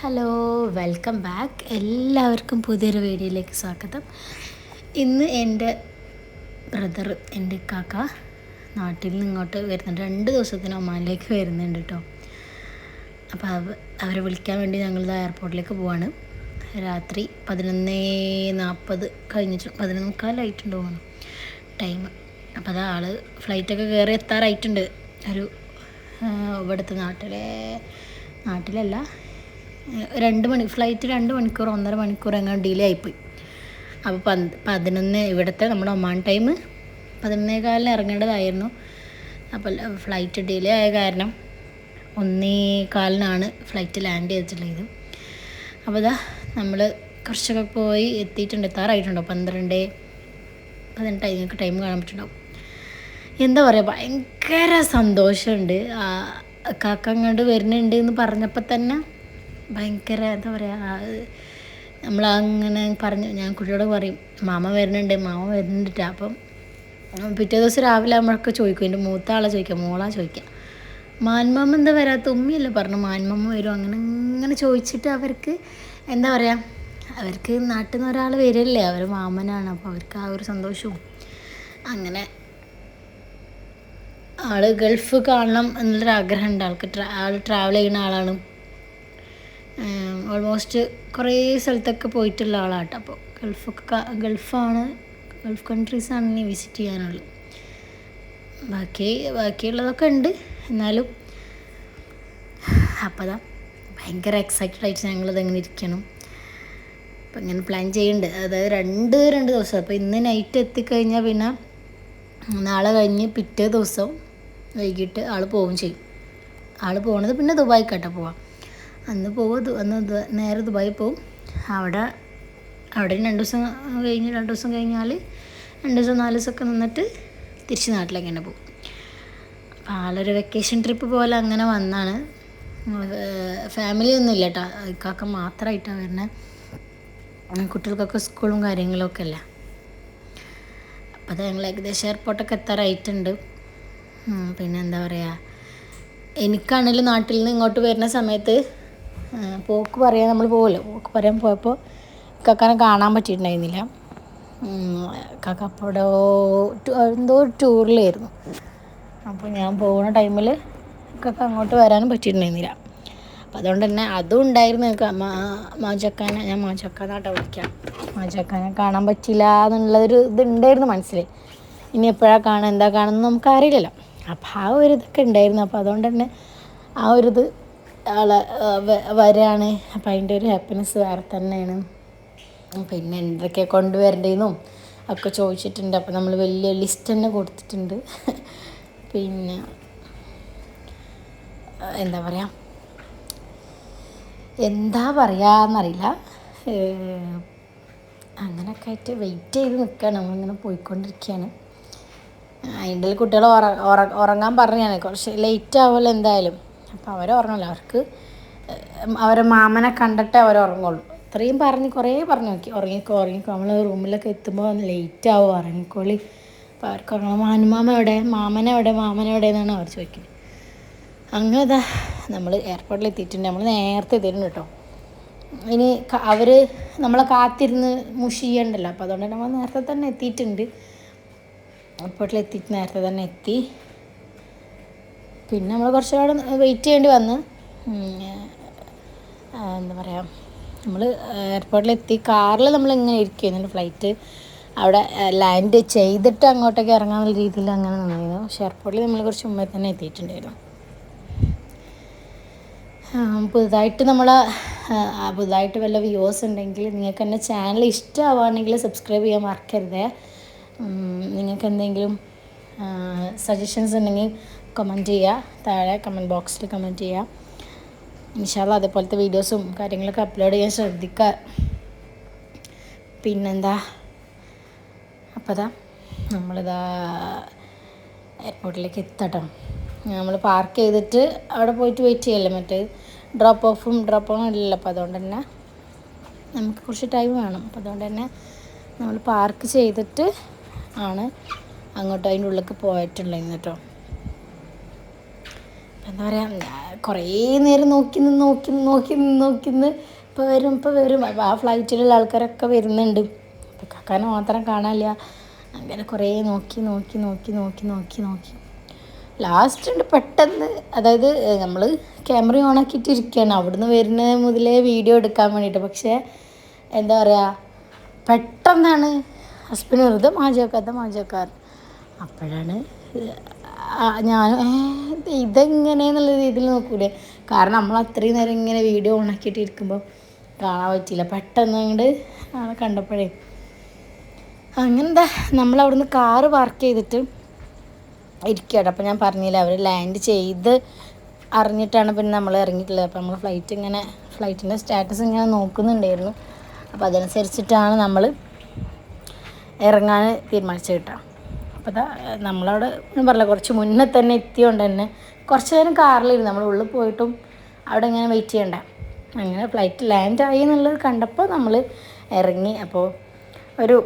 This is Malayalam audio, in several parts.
ഹലോ വെൽക്കം ബാക്ക് എല്ലാവർക്കും പുതിയൊരു വീഡിയോയിലേക്ക് സ്വാഗതം. ഇന്ന് എന്റെ ബ്രദർ എന്റെ കാക്ക നാട്ടിൽ നിന്ന് ഇങ്ങോട്ട് വരുന്നുണ്ട്. രണ്ട് ദിവസത്തിന് ഒമാനിലേക്ക് വരുന്നുണ്ട് കേട്ടോ അപ്പോൾ അവ അവരെ വിളിക്കാൻ വേണ്ടി ഞങ്ങൾ എയർപോർട്ടിലേക്ക് പോവാണ്. രാത്രി പതിനൊന്ന് നാൽപ്പത് കഴിഞ്ഞിട്ട് പതിനൊന്ന് മുക്കാലായിട്ടുണ്ട് പോകണം ടൈം അപ്പോൾ അത് ആൾ ഫ്ലൈറ്റൊക്കെ കയറി എത്താറായിട്ടുണ്ട്. ഒരു ഇവിടുത്തെ നാട്ടിലെ നാട്ടിലല്ല രണ്ട് മണി ഫ്ലൈറ്റ് രണ്ട് മണിക്കൂർ ഒന്നര മണിക്കൂർ എങ്ങനെ ഡിലേ ആയിപ്പോയി. അപ്പോൾ പന്ത് പതിനൊന്ന് ഇവിടുത്തെ നമ്മുടെ ഒമാൻ ടൈം പതിനൊന്നേ കാലിന് ഇറങ്ങേണ്ടതായിരുന്നു അപ്പോൾ ഫ്ലൈറ്റ് ഡിലേ ആയ കാരണം ഒന്നേ കാലിനാണ് ഫ്ലൈറ്റ് ലാൻഡ് ചെയ്തിട്ടുള്ളത്. അപ്പോൾ ഇതാ നമ്മൾ കുറച്ചൊക്കെ പോയി എത്തിയിട്ടുണ്ട് എത്താറായിട്ടുണ്ടോ? പന്ത്രണ്ട് പതിനെട്ട് അതിനൊക്കെ ടൈം കാണാൻ പറ്റുന്നുണ്ടാവും. എന്താ പറയുക ഭയങ്കര സന്തോഷമുണ്ട്. ആ, കാക്ക അങ്ങോട്ട് വരുന്നുണ്ട് എന്ന് പറഞ്ഞപ്പോൾ തന്നെ ഭയങ്കര എന്താ പറയുക നമ്മളങ്ങനെ പറഞ്ഞു ഞാൻ കുട്ടിയോട് പറയും മാമ വരുന്നുണ്ട് മാമ വരുന്നുണ്ട്. ട്ടാ." അപ്പം പിറ്റേ ദിവസം രാവിലെ നമ്മളൊക്കെ ചോദിക്കും എന്റെ മൂത്ത ആളെ ചോദിക്കാം മോളാ ചോദിക്കുക മാൻമാമ എന്താ വരാത്ത? ഉമ്മയല്ലേ പറഞ്ഞു മാൻമാമ വരും. അങ്ങനെ ഇങ്ങനെ ചോദിച്ചിട്ട് അവർക്ക് എന്താ പറയുക അവർക്ക് നാട്ടിൽ നിന്ന് ഒരാൾ വരില്ലേ അവർ മാമനാണ് അപ്പോൾ അവർക്ക് ആ ഒരു സന്തോഷവും. അങ്ങനെ ആൾ ഗൾഫ് കാണണം എന്നുള്ളൊരു ആഗ്രഹം ഉണ്ട്. ആൾക്ക് ട്രാ ആൾ ട്രാവൽ ചെയ്യുന്ന ആളാണ്. ഓൾമോസ്റ്റ് കുറേ സ്ഥലത്തൊക്കെ പോയിട്ടുള്ള ആളാട്ടോ. അപ്പോൾ ഗൾഫൊക്കെ ഗൾഫാണ്. ഗൾഫ് കൺട്രീസാണ് ഇനി വിസിറ്റ് ചെയ്യാനുള്ളത്. ബാക്കി ബാക്കിയുള്ളതൊക്കെ ഉണ്ട്. എന്നാലും അപ്പോൾ അതാ ഭയങ്കര എക്സൈറ്റഡ് ആയിട്ട് ഞങ്ങളത് എങ്ങനെ ഇരിക്കണം. അപ്പം ഇങ്ങനെ പ്ലാൻ ചെയ്യുന്നുണ്ട് അതായത് രണ്ട് രണ്ട് ദിവസം. അപ്പോൾ ഇന്ന് നൈറ്റ് എത്തിക്കഴിഞ്ഞാൽ പിന്നെ നാളെ കഴിഞ്ഞ് പിറ്റേ ദിവസം വൈകിട്ട് ആൾ പോവുകയും ചെയ്യും. ആൾ പോണത് പിന്നെ ദുബായിക്കാട്ടെ പോവാം. അന്ന് പോകും അന്ന് നേരെ ദുബായി പോവും. അവിടെ അവിടെ രണ്ട് ദിവസം കഴിഞ്ഞ് രണ്ട് ദിവസം കഴിഞ്ഞാൽ രണ്ട് ദിവസം നാല് ദിവസമൊക്കെ നിന്നിട്ട് തിരിച്ച് നാട്ടിലേക്ക് തന്നെ പോകും അപ്പോൾ ആളൊരു വെക്കേഷൻ ട്രിപ്പ് പോലെ അങ്ങനെ വന്നാണ്. ഫാമിലി ഒന്നും ഇല്ല കേട്ടോ ഇക്കാക്ക മാത്രമായിട്ടാണ് വരുന്നത് കുട്ടികൾക്കൊക്കെ സ്കൂളും കാര്യങ്ങളൊക്കെ അല്ല അപ്പോൾ അത് ഞങ്ങൾ ഏകദേശം എയർപോർട്ടൊക്കെ എത്താറായിട്ടുണ്ട്. പിന്നെ എന്താ പറയുക എനിക്കാണെങ്കിലും നാട്ടിൽ നിന്ന് ഇങ്ങോട്ട് വരുന്ന സമയത്ത് പോക്ക് പറയാൻ നമ്മൾ പോകുമല്ലോ പോക്ക് പറയാൻ പോയപ്പോൾ കക്കാനെ കാണാൻ പറ്റിയിട്ടുണ്ടായിരുന്നില്ല. കക്ക ടു- എന്തോ ഒരു ടൂറിലായിരുന്നു. അപ്പോൾ ഞാൻ പോകുന്ന ടൈമിൽ കക്ക അങ്ങോട്ട് വരാനും പറ്റിയിട്ടുണ്ടായിരുന്നില്ല. അപ്പോൾ അതുകൊണ്ട് തന്നെ അതും ഉണ്ടായിരുന്നു മാജക്കാനെ ഞാൻ മാജക്കാന്നാട്ടോ വിളിക്കാം. മാജക്കാനെ കാണാൻ പറ്റില്ല എന്നുള്ളൊരു ഇതുണ്ടായിരുന്നു മനസ്സിൽ ഇനി എപ്പോഴാണ് കാണുക എന്താ കാണുന്നത് നമുക്ക് അറിയില്ലല്ലോ അപ്പോൾ ആ ഒരു ഇതൊക്കെ ഉണ്ടായിരുന്നു. അപ്പോൾ അതുകൊണ്ട് തന്നെ ആ ഒരു ഇത് ആളെ വരികയാണ് അപ്പം അതിന്റെ ഒരു ഹാപ്പിനെസ് വേറെ തന്നെയാണ്. പിന്നെ എന്തൊക്കെ കൊണ്ടുവരേണ്ടതെന്നും ഒക്കെ ചോദിച്ചിട്ടുണ്ട്. അപ്പം നമ്മൾ വലിയ ലിസ്റ്റ് തന്നെ കൊടുത്തിട്ടുണ്ട്. പിന്നെ എന്താ പറയുക എന്താ പറയുക എന്നറിയില്ല അങ്ങനെയൊക്കെ ആയിട്ട് വെയിറ്റ് ചെയ്ത് നിൽക്കുകയാണ് നമ്മളിങ്ങനെ പോയിക്കൊണ്ടിരിക്കുകയാണ് അതിന്റെ കുട്ടികൾ ഉറ ഉറ- ഉറങ്ങാൻ പറഞ്ഞാണ് കുറച്ച് ലേറ്റ് ആവുമല്ലോ എന്തായാലും. അപ്പോൾ അവർ ഉറങ്ങില്ല അവർക്ക് അവരെ മാമനെ കണ്ടിട്ടേ അവർ ഉറങ്ങുള്ളൂ. ഇത്രയും പറഞ്ഞ് കുറേ പറഞ്ഞു നോക്കി. ഉറങ്ങിക്കോ ഉറങ്ങിക്കോ. നമ്മൾ റൂമിലൊക്കെ എത്തുമ്പോൾ ലേറ്റ് ആവും ഉറങ്ങിക്കോളി. അപ്പോൾ അവർക്ക് ഉറങ്ങണം. മാനുമാമ എവിടെ? മാമനെവിടെ മാമനെവിടെ എന്നാണ് അവർ ചോദിക്കുന്നത്. അങ്ങനെ ഇതാ നമ്മൾ എയർപോർട്ടിൽ എത്തിയിട്ടുണ്ട്. നമ്മൾ നേരത്തെ എത്തിയിട്ടുണ്ട് കേട്ടോ. ഇനി അവർ നമ്മളെ കാത്തിരുന്ന് മുഷി ചെയ്യണ്ടല്ലോ അപ്പോൾ അതുകൊണ്ട് നമ്മൾ നേരത്തെ തന്നെ എത്തിയിട്ടുണ്ട്. എയർപോർട്ടിൽ എത്തിയിട്ട് നേരത്തെ തന്നെ എത്തി. പിന്നെ നമ്മൾ കുറച്ച് നാൾ വെയിറ്റ് ചെയ്യേണ്ടി വന്ന്. എന്താ പറയുക നമ്മൾ എയർപോർട്ടിൽ എത്തി കാറിൽ നമ്മൾ ഇങ്ങനെ ഇരിക്കുന്നുണ്ട് ഫ്ലൈറ്റ് അവിടെ ലാൻഡ് ചെയ്തിട്ട് അങ്ങോട്ടേക്ക് ഇറങ്ങാനുള്ള രീതിയിൽ അങ്ങനെ നിന്നിരുന്നു. പക്ഷേ എയർപോർട്ടിൽ നമ്മൾ കുറച്ച് മുമ്പേ തന്നെ എത്തിയിട്ടുണ്ടായിരുന്നു. പുതുതായിട്ട് നമ്മൾ പുതുതായിട്ട് വല്ല വ്യൂസ് ഉണ്ടെങ്കിൽ നിങ്ങൾക്ക് എന്റെ ചാനൽ ഇഷ്ടമാവുകയാണെങ്കിൽ സബ്സ്ക്രൈബ് ചെയ്യാൻ മറക്കരുത്. നിങ്ങൾക്ക് എന്തെങ്കിലും സജഷൻസ് ഉണ്ടെങ്കിൽ കമന്റ് ചെയ്യുക താഴെ കമന്റ് ബോക്സിൽ കമന്റ് ചെയ്യുക ഇൻഷാല്ല അതേപോലത്തെ വീഡിയോസും കാര്യങ്ങളൊക്കെ അപ്ലോഡ് ചെയ്യാൻ ശ്രദ്ധിക്കുക പിന്നെന്താ? അപ്പോൾ അതാ നമ്മളിതാ എയർപോർട്ടിലേക്ക് എത്തട്ടോ. നമ്മൾ പാർക്ക് ചെയ്തിട്ട് അവിടെ പോയിട്ട് വെയിറ്റ് ചെയ്യല്ലേ മറ്റേ ഡ്രോപ്പ് ഓഫും ഡ്രോപ്പ് ഓണും ഇല്ലല്ലോ അപ്പോൾ അതുകൊണ്ട് തന്നെ നമുക്ക് കുറച്ച് ടൈം വേണം. അപ്പോൾ അതുകൊണ്ട് തന്നെ നമ്മൾ പാർക്ക് ചെയ്തിട്ട് ആണ് അങ്ങോട്ട് അതിന്റെ ഉള്ളിലേക്ക് പോയിട്ടുള്ളത് കേട്ടോ. എന്താ പറയുക കുറേ നേരം നോക്കി നിന്ന് നോക്കി നിന്ന് നോക്കി നിന്ന് നോക്കി നിന്ന് ഇപ്പോൾ വരും ഇപ്പോൾ വരും. അപ്പോൾ ആ ഫ്ലൈറ്റിലുള്ള ആൾക്കാരൊക്കെ വരുന്നുണ്ട്. അപ്പോൾ കാക്കാനെ മാത്രം കാണാനില്ല. അങ്ങനെ കുറേ നോക്കി നോക്കി നോക്കി നോക്കി നോക്കി നോക്കി. ലാസ്റ്റ് ഉണ്ട് പെട്ടെന്ന്. അതായത് നമ്മൾ ക്യാമറ ഓൺ ആക്കിയിട്ട് ഇരിക്കുകയാണ് അവിടുന്ന് വരുന്ന മുതലേ വീഡിയോ എടുക്കാൻ വേണ്ടിയിട്ട്. പക്ഷേ എന്താ പറയുക പെട്ടെന്നാണ്. ഹസ്ബൻഡ് വെറുതെ മാജോക്കാത്ത മാജോക്കാർ അപ്പോഴാണ് ഞാൻ ഇതെങ്ങനെയെന്നുള്ള രീതിയിൽ നോക്കൂലേ? കാരണം നമ്മൾ അത്രയും നേരം ഇങ്ങനെ വീഡിയോ ഓൺ ആക്കിയിട്ട് ഇരിക്കുമ്പോൾ കാണാൻ പറ്റിയില്ല. പെട്ടെന്ന് അങ്ങോട്ട് ആളെ കണ്ടപ്പോഴേ. അങ്ങനെന്താ നമ്മൾ അവിടുന്ന് കാറ് പാർക്ക് ചെയ്തിട്ട് ഇരിക്കുകയാണ്. അപ്പോൾ ഞാൻ പറഞ്ഞില്ല അവർ ലാൻഡ് ചെയ്ത് അറിഞ്ഞിട്ടാണ് പിന്നെ നമ്മൾ ഇറങ്ങിയിട്ടുള്ളത്. അപ്പോൾ നമ്മൾ ഫ്ലൈറ്റ് ഇങ്ങനെ ഫ്ലൈറ്റിന്റെ സ്റ്റാറ്റസ് ഇങ്ങനെ നോക്കുന്നുണ്ടായിരുന്നു. അപ്പോൾ അതനുസരിച്ചിട്ടാണ് നമ്മൾ ഇറങ്ങാൻ തീരുമാനിച്ചത് കേട്ടോ. അപ്പോൾ അതാ നമ്മളവിടെ പറഞ്ഞില്ല കുറച്ച് മുന്നേ തന്നെ എത്തിയോണ്ട് തന്നെ കുറച്ച് നേരം കാറിലിരുന്നു നമ്മൾ ഉള്ളിൽ പോയിട്ടും അവിടെ ഇങ്ങനെ വെയിറ്റ് ചെയ്യണ്ട. അങ്ങനെ ഫ്ലൈറ്റ് ലാൻഡ് ആയി എന്നുള്ളത് കണ്ടപ്പോൾ നമ്മൾ ഇറങ്ങി. അപ്പോൾ ഒരു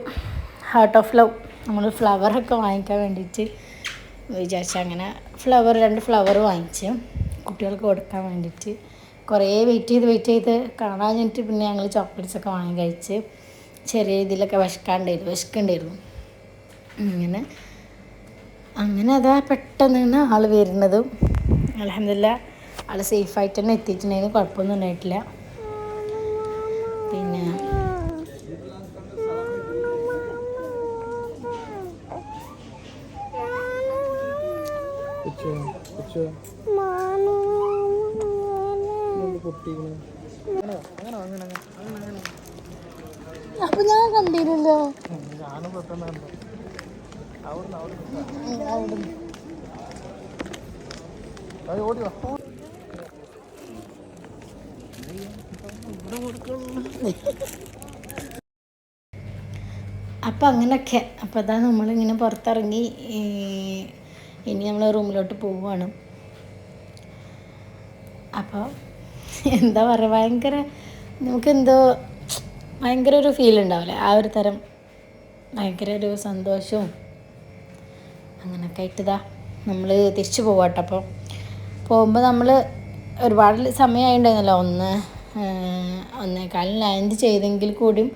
ഹാർട്ട് ഓഫ് ലവ് നമ്മൾ ഫ്ലവറൊക്കെ വാങ്ങിക്കാൻ വേണ്ടിയിട്ട് വിചാരിച്ചു അങ്ങനെ ഫ്ലവർ രണ്ട് ഫ്ലവർ വാങ്ങിച്ച് കുട്ടികൾക്ക് കൊടുക്കാൻ വേണ്ടിയിട്ട് കുറേ വെയിറ്റ് ചെയ്ത് വെയിറ്റ് ചെയ്ത് കാണാൻ കഴിഞ്ഞിട്ട് പിന്നെ ഞങ്ങൾ ചോക്ലേറ്റ്സ് ഒക്കെ വാങ്ങി കഴിച്ച് ചെറിയ രീതിയിലൊക്കെ വിശക്കാണ്ടായിരുന്നു വിശക്കുണ്ടായിരുന്നു. അങ്ങനെ അങ്ങനെ അതാ പെട്ടെന്നാണ് ആൾ വരുന്നതും. അലഹമില്ല ആൾ സേഫായിട്ട് തന്നെ എത്തിയിട്ടുണ്ടെങ്കിൽ കുഴപ്പമൊന്നും ഉണ്ടായിട്ടില്ല. പിന്നെ അപ്പൊ ഞാൻ കണ്ടിരുന്നല്ലോ അപ്പം അങ്ങനെയൊക്കെ അപ്പം അതാ നമ്മളിങ്ങനെ പുറത്തിറങ്ങി ഇനി നമ്മൾ റൂമിലോട്ട് പോവുകയാണ് അപ്പോൾ എന്താ പറയുക ഭയങ്കര നമുക്കെന്തോ ഭയങ്കര ഒരു ഫീൽ ഉണ്ടാവില്ലേ? ആ ഒരു തരം ഭയങ്കര ഒരു സന്തോഷവും അങ്ങനെയൊക്കെ ആയിട്ടിതാ നമ്മൾ തിരിച്ചു പോവാട്ടോ അപ്പോൾ പോകുമ്പോൾ നമ്മൾ ഒരുപാട് സമയമായിട്ടുണ്ടായിരുന്നല്ലോ ഒന്ന് ഒന്നേക്കാളും ലാൻഡ് ചെയ്തെങ്കിൽ കൂടിയും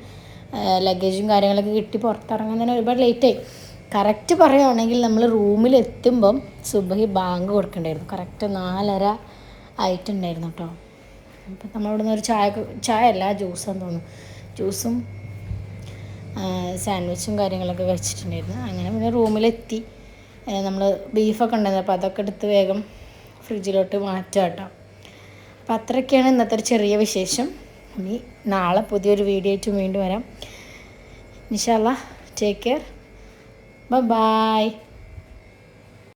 ലഗേജും കാര്യങ്ങളൊക്കെ കിട്ടി പുറത്തിറങ്ങാൻ തന്നെ ഒരുപാട് ലേറ്റായി കറക്റ്റ് പറയുകയാണെങ്കിൽ നമ്മൾ റൂമിലെത്തുമ്പം സുബഹി ബാങ്ക് കൊടുക്കണ്ടായിരുന്നു. കറക്റ്റ് നാലര ആയിട്ടുണ്ടായിരുന്നു കേട്ടോ അപ്പം നമ്മളിവിടെ ഒരു ചായ ചായ അല്ല ജ്യൂസാന്ന് തോന്നുന്നു. ജ്യൂസും സാൻഡ്വിച്ചും കാര്യങ്ങളൊക്കെ കഴിച്ചിട്ടുണ്ടായിരുന്നു. അങ്ങനെ പിന്നെ റൂമിലെത്തി നമ്മൾ ബീഫൊക്കെ ഉണ്ടായിരുന്നു അപ്പോൾ അതൊക്കെ എടുത്ത് വേഗം ഫ്രിഡ്ജിലോട്ട് മാറ്റുക കേട്ടോ. അപ്പോൾ അത്രയൊക്കെയാണ് ഇന്നത്തെ ഒരു ചെറിയ വിശേഷം. ഇനി നാളെ പുതിയൊരു വീഡിയോ ആയിട്ട് വീണ്ടും വരാം. ഇൻഷാല്ല ടേക്ക് കെയർ ബൈ